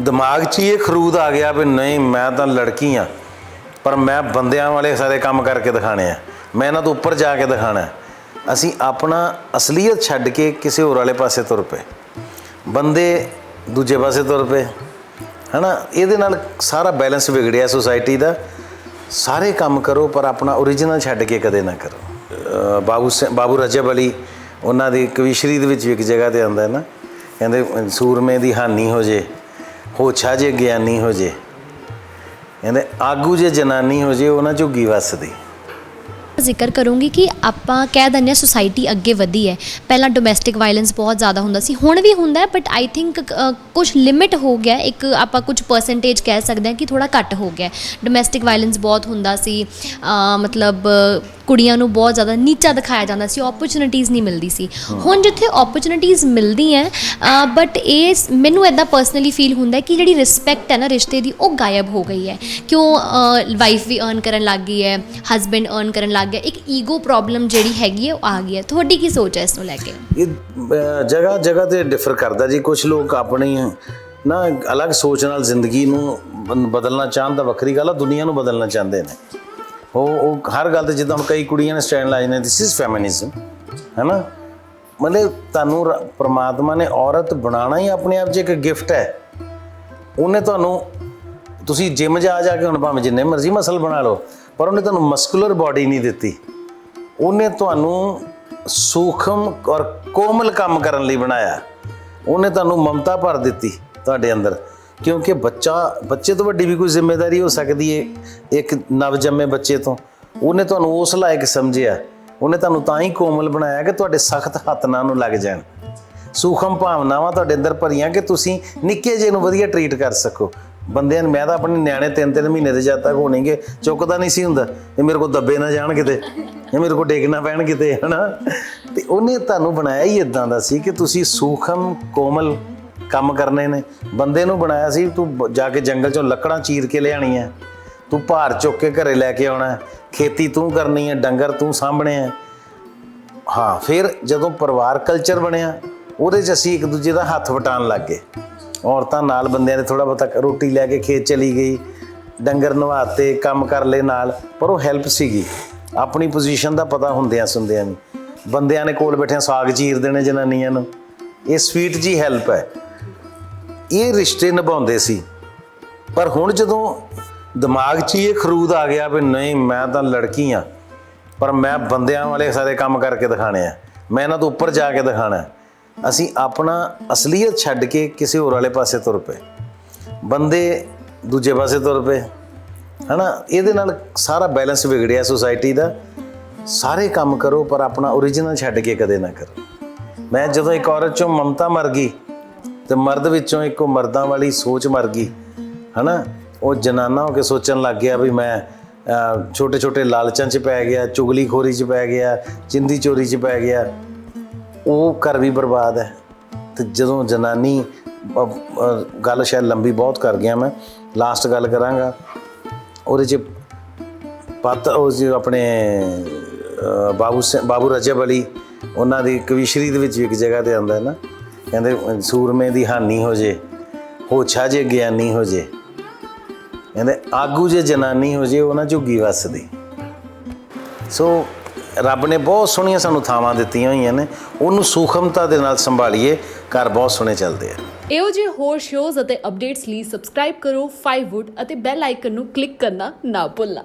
ਦਿਮਾਗ 'ਚ ਹੀ ਇਹ ਖਰੂਦ ਆ ਗਿਆ ਵੀ ਨਹੀਂ, ਮੈਂ ਤਾਂ ਲੜਕੀ ਆ ਪਰ ਮੈਂ ਬੰਦਿਆਂ ਵਾਲੇ ਸਾਰੇ ਕੰਮ ਕਰਕੇ ਦਿਖਾਣੇ ਆ। ਮੈਂ ਇਹਨਾਂ ਤੋਂ ਉੱਪਰ ਜਾ ਕੇ ਦਿਖਾਣਾ। ਅਸੀਂ ਆਪਣਾ ਅਸਲੀਅਤ ਛੱਡ ਕੇ ਕਿਸੇ ਹੋਰ ਵਾਲੇ ਪਾਸੇ ਤੁਰ ਪਏ। ਬੰਦੇ ਦੂਜੇ ਪਾਸੇ ਤੁਰ ਪਏ। ਹਨਾ? ਇਹਦੇ ਨਾਲ ਸਾਰਾ ਬੈਲੈਂਸ ਵਿਗੜਿਆ ਸੋਸਾਇਟੀ ਦਾ। ਸਾਰੇ ਕੰਮ ਕਰੋ, ਪਰ ਆਪਣਾ ਓਰੀਜਨਲ ਛੱਡ ਕੇ ਕਦੇ ਨਾ ਕਰੋ। ਬਾਬੂ ਸਿ- ਬਾਬੂ ਰਜਬ ਅਲੀ, ਉਹਨਾਂ ਦੀ ਕਵਿਸ਼ਰੀ ਦੇ ਵਿੱਚ ਵੀ ਇੱਕ ਜਗ੍ਹਾ ਤੇ ਆਉਂਦਾ ਹੈ ਨਾ। ਕਹਿੰਦੇ, ਸੂਰਮੇ ਦੀ ਹਾਨੀ ਹੋ ਜੇ। ਹੋਛਾ ਜੇ ਗਿਆਨੀ ਹੋ ਜੇ। ਕਹਿੰਦੇ ਆਗੂ ਜੇ ਜਨਾਨੀ ਹੋ ਜੇ, ਉਹਨਾਂ ਝੁੱਗੀ ਵੱਸਦੀ। ਜ਼ਿਕਰ ਕਰੂੰਗੀ ਕਿ ਆਪਾਂ ਕਹਿ ਦਿੰਦੇ ਹਾਂ ਸੁਸਾਇਟੀ ਅੱਗੇ ਵਧੀ ਹੈ। ਪਹਿਲਾਂ ਡੋਮੈਸਟਿਕ ਵਾਇਲੈਂਸ ਬਹੁਤ ਜ਼ਿਆਦਾ ਹੁੰਦਾ ਸੀ, ਹੁਣ ਵੀ ਹੁੰਦਾ ਹੈ ਬਟ ਆਈ ਥਿੰਕ ਕੁਝ ਲਿਮਿਟ ਹੋ ਗਿਆ ਇੱਕ ਆਪਾਂ ਕੁਝ ਪਰਸੈਂਟੇਜ ਕਹਿ ਸਕਦੇ ਹਾਂ ਕਿ ਥੋੜਾ ਘੱਟ ਹੋ ਗਿਆ ਡੋਮੈਸਟਿਕ ਵਾਇਲੈਂਸ ਬਹੁਤ ਹੁੰਦਾ ਸੀ ਮਤਲਬ ਕੁੜੀਆਂ ਨੂੰ ਬਹੁਤ ਜ਼ਿਆਦਾ ਨੀਚਾ ਦਿਖਾਇਆ ਜਾਂਦਾ ਸੀ ਓਪਰਚ्युनिटीज ਨਹੀਂ ਮਿਲਦੀ ਸੀ। ਹੁਣ ਜਿੱਥੇ ਓਪਰਚ्युनिटीज ਮਿਲਦੀ ਹੈ ਬਟ ਇਹ ਮੈਨੂੰ ਐਦਾਂ ਪਰਸਨਲੀ ਫੀਲ ਹੁੰਦਾ ਕਿ ਜਿਹੜੀ ਰਿਸਪੈਕਟ ਹੈ ਨਾ ਰਿਸ਼ਤੇ ਦੀ ਉਹ ਗਾਇਬ ਹੋ ਗਈ ਹੈ। ਕਿਉਂ ਵਾਈਫ ਵੀ ਅਰਨ ਕਰਨ ਲੱਗ ਗਈ ਹੈ ਹਸਬੰਡ ਅਰਨ ਕਰਨ ਲੱਗ ਗਿਆ ਇੱਕ ਈਗੋ ਪ੍ਰੋਬਲਮ ਜਿਹੜੀ ਹੈਗੀ ਹੈ ਉਹ ਆ ਗਈ ਹੈ। ਤੁਹਾਡੀ ਕੀ ਸੋਚ ਹੈ ਇਸ ਨੂੰ ਲੈ ਕੇ? ਇਹ ਜਗ੍ਹਾ ਜਗ੍ਹਾ ਤੇ ਡਿਫਰ ਕਰਦਾ ਜੀ। ਕੁਝ ਲੋਕ ਆਪਣੀ ਨਾ ਅਲੱਗ ਸੋਚ ਨਾਲ ਜ਼ਿੰਦਗੀ ਨੂੰ ਬਦਲਣਾ ਚਾਹੁੰਦਾ ਵੱਖਰੀ ਗੱਲ ਆ ਦੁਨੀਆ ਨੂੰ ਬਦਲਣਾ ਚਾਹੁੰਦੇ ਨੇ। ਉਹ ਉਹ ਹਰ ਗੱਲ ਤੇ ਜਿੱਦਾਂ ਹੁਣ ਕਈ ਕੁੜੀਆਂ ਨੇ ਸਟੈਂਡ ਲਾਏ ਨੇ ਦਿਸ ਇਜ਼ ਫੈਮਿਨਿਜ਼ਮ ਹੈਨਾ? ਮਤਲਬ ਤੁਹਾਨੂੰ ਰ- ਪ੍ਰਮਾਤਮਾ ਨੇ ਔਰਤ ਬਣਾਉਣਾ ਹੀ ਆਪਣੇ ਆਪ 'ਚ ਇੱਕ ਗਿਫਟ ਹੈ। ਉਹਨੇ ਤੁਹਾਨੂੰ, ਤੁਸੀਂ ਜਿਮ ਜਾ ਜਾ ਕੇ ਹੁਣ ਭਾਵੇਂ ਜਿੰਨੇ ਮਰਜ਼ੀ ਮਸਲ ਬਣਾ ਲਓ, ਪਰ ਉਹਨੇ ਤੁਹਾਨੂੰ ਮਸਕੂਲਰ ਬਾਡੀ ਨਹੀਂ ਦਿੱਤੀ। ਉਹਨੇ ਤੁਹਾਨੂੰ ਸੂਖਮ ਔਰ ਕੋਮਲ ਕੰਮ ਕਰਨ ਲਈ ਬਣਾਇਆ। ਉਹਨੇ ਤੁਹਾਨੂੰ ਮਮਤਾ ਭਰ ਦਿੱਤੀ ਤੁਹਾਡੇ ਅੰਦਰ। ਕਿਉਂਕਿ ਬੱਚਾ, ਬੱਚੇ ਤੋਂ ਵੱਡੀ ਵੀ ਕੋਈ ਜ਼ਿੰਮੇਵਾਰੀ ਹੋ ਸਕਦੀ ਹੈ ਇੱਕ ਨਵਜੰਮੇ ਬੱਚੇ ਤੋਂ। ਉਹਨੇ ਤੁਹਾਨੂੰ ਉਸ ਲਾਇਕ ਸਮਝਿਆ। ਉਹਨੇ ਤੁਹਾਨੂੰ ਤਾਂ ਹੀ ਕੋਮਲ ਬਣਾਇਆ ਕਿ ਤੁਹਾਡੇ ਸਖਤ ਹੱਥ ਨਾਲ ਨੂੰ ਲੱਗ ਜਾਣ। ਸੂਖਮ ਭਾਵਨਾਵਾਂ ਤੁਹਾਡੇ ਅੰਦਰ ਭਰੀਆਂ ਕਿ ਤੁਸੀਂ ਨਿੱਕੇ ਜਿਹੇ ਨੂੰ ਵਧੀਆ ਟਰੀਟ ਕਰ ਸਕੋ। ਬੰਦਿਆਂ ਨੂੰ, ਮੈਂ ਤਾਂ ਆਪਣੇ ਨਿਆਣੇ ਤਿੰਨ ਤਿੰਨ ਮਹੀਨੇ ਦੇ ਜਦ ਤੱਕ ਹੋਣਗੇ, ਚੁੱਕਦਾ ਨਹੀਂ ਸੀ ਹੁੰਦਾ, ਇਹ ਮੇਰੇ ਕੋਲ ਦੱਬੇ ਨਾ ਜਾਣ ਕਿਤੇ, ਇਹ ਮੇਰੇ ਕੋਲ ਡੇਗ ਨਾ ਪੈਣ ਕਿਤੇ, ਹਨਾ? ਤੇ ਉਹਨੇ ਤੁਹਾਨੂੰ ਬਣਾਇਆ ਹੀ ਇਦਾਂ ਦਾ ਸੀ ਕਿ ਤੁਸੀਂ ਸੂਖਮ, ਕੋਮਲ ਕੰਮ ਕਰਨੇ ਨੇ। ਬੰਦੇ ਨੂੰ ਬਣਾਇਆ ਸੀ, ਤੂੰ ਬ- ਜਾ ਕੇ ਜੰਗਲ ਚੋਂ ਲੱਕੜਾਂ ਚੀਰ ਕੇ ਲਿਆਣੀਆਂ ਤੂੰ ਭਾਰ ਚੁੱਕ ਕੇ ਘਰੇ ਲੈ ਕੇ ਆਉਣਾ ਖੇਤੀ ਤੂੰ ਕਰਨੀ ਹੈ ਡੰਗਰ ਤੂੰ ਸਾਂਭਣੇ ਹੈ ਹਾਂ, ਫਿਰ ਜਦੋਂ ਪਰਿਵਾਰ ਕਲਚਰ ਬਣਿਆ, ਉਹਦੇ 'ਚ ਅਸੀਂ ਇੱਕ ਦੂਜੇ ਦਾ ਹੱਥ ਵਟਾਉਣ ਲੱਗ ਗਏ। ਔਰਤਾਂ ਨਾਲ ਬੰਦਿਆਂ ਨੇ ਥੋੜਾ ਬਹੁਤਾ ਰੋਟੀ ਲੈ ਕੇ ਖੇਤ ਚਲੀ ਗਈ, ਡੰਗਰ ਨਵਾਤੇ, ਕੰਮ ਕਰ ਲਏ ਨਾਲ, ਪਰ ਉਹ ਹੈਲਪ ਸੀਗੀ। ਆਪਣੀ ਪੋਜੀਸ਼ਨ ਦਾ ਪਤਾ ਹੁੰਦਿਆਂ ਸੁਣਦਿਆਂ ਨਹੀਂ। ਬੰਦਿਆਂ ਨੇ ਕੋਲ ਬੈਠਿਆਂ ਸਾਗ ਚੀਰ ਦੇਣੇ ਜਨਾਨੀਆਂ ਨੂੰ। ਇਹ ਸਵੀਟ ਜੀ ਹੈਲਪ ਹੈ। ਇਹ ਰਿਸ਼ਤੇ ਨਿਭਾਉਂਦੇ ਸੀ। ਪਰ ਹੁਣ ਜਦੋਂ ਦਿਮਾਗ 'ਚ ਹੀ ਇਹ ਖਰੂਦ ਆ ਗਿਆ ਵੀ ਨਹੀਂ, ਮੈਂ ਤਾਂ ਲੜਕੀ ਆ ਪਰ ਮੈਂ ਬੰਦਿਆਂ ਵਾਲੇ ਸਾਰੇ ਕੰਮ ਕਰਕੇ ਦਿਖਾਣੇ ਆ। ਮੈਂ ਇਹਨਾਂ ਤੋਂ ਉੱਪਰ ਜਾ ਕੇ ਦਿਖਾਣਾ ਅਸੀਂ ਆਪਣਾ ਅਸਲੀਅਤ ਛੱਡ ਕੇ ਕਿਸੇ ਹੋਰ ਵਾਲੇ ਪਾਸੇ ਤੁਰ ਪਏ। ਬੰਦੇ ਦੂਜੇ ਪਾਸੇ ਤੁਰ ਪਏ। ਹਨਾ? ਇਹਦੇ ਨਾਲ ਸਾਰਾ ਬੈਲੈਂਸ ਵਿਗੜਿਆ ਸੋਸਾਇਟੀ ਦਾ। ਸਾਰੇ ਕੰਮ ਕਰੋ, ਪਰ ਆਪਣਾ ਓਰੀਜਨਲ ਛੱਡ ਕੇ ਕਦੇ ਨਾ ਕਰੋ। ਮੈਂ ਜਦੋਂ ਇੱਕ ਔਰਤ ਚੋਂ ਮਮਤਾ ਮਰ ਗਈ ਤੇ ਮਰਦ ਵਿੱਚੋਂ ਇੱਕੋ ਮਰਦਾਂ ਵਾਲੀ ਸੋਚ ਮਰ ਗਈ, ਹਨਾ? ਉਹ ਜਨਾਨਾ ਹੋ ਕੇ ਸੋਚਣ ਲੱਗ ਗਿਆ ਵੀ ਮੈਂ ਛੋਟੇ ਛੋਟੇ ਲਾਲਚਾਂ 'ਚ ਪੈ ਗਿਆ, ਚੁਗਲੀਖੋਰੀ 'ਚ ਪੈ ਗਿਆ ਚਿੰਦੀ ਚੋਰੀ 'ਚ ਪੈ ਗਿਆ। ਉਹ ਘਰ ਵੀ ਬਰਬਾਦ ਹੈ ਤੇ ਜਦੋਂ ਜਨਾਨੀ ਗੱਲ ਸ਼ਾਇਦ ਲੰਬੀ ਬਹੁਤ ਕਰ ਗਿਆ ਮੈਂ ਲਾਸਟ ਗੱਲ ਕਰਾਂਗਾ। ਉਹਦੇ 'ਚ ਪਤ, ਉਹ ਆਪਣੇ ਬਾਬੂ ਸਿ- ਬਾਬੂ ਰਜਬ ਅਲੀ ਉਹਨਾਂ ਦੀ ਕਵਿਸ਼ਰੀ ਦੇ ਵਿੱਚ ਵੀ ਇੱਕ ਜਗ੍ਹਾ ਤੇ ਆਉਂਦਾ ਹੈ ਨਾ। ਕਹਿੰਦੇ, ਸੂਰਮੇ ਦੀ ਹਾਨੀ ਹੋ ਜੇ ਹੋਛਾ ਜੇ ਗਿਆਨੀ ਹੋ ਜੇ। ਕਹਿੰਦੇ, ਆਗੂ ਜੇ ਜਨਾਨੀ ਹੋ ਜੇ ਉਹ ਨਾ ਝੁੱਗੀ ਵੱਸਦੀ। ਸੋ ਰੱਬ ਨੇ ਬਹੁਤ ਸੋਹਣੀਆਂ ਸਾਨੂੰ ਥਾਵਾਂ ਦਿੱਤੀਆਂ ਹੋਈਆਂ ਨੇ। ਉਹਨੂੰ ਸੂਖਮਤਾ ਦੇ ਨਾਲ ਸੰਭਾਲੀਏ, ਘਰ ਬਹੁਤ ਸੋਹਣੇ ਚੱਲਦੇ ਆ। ਇਹੋ ਜਿਹੇ ਹੋਰ ਸ਼ੋਜ਼ ਅਤੇ ਅਪਡੇਟਸ ਲਈ ਸਬਸਕ੍ਰਾਈਬ ਕਰੋ 5wood ਅਤੇ ਬੈਲ ਆਈਕਨ ਨੂੰ ਕਲਿੱਕ ਕਰਨਾ ਨਾ ਭੁੱਲਣਾ।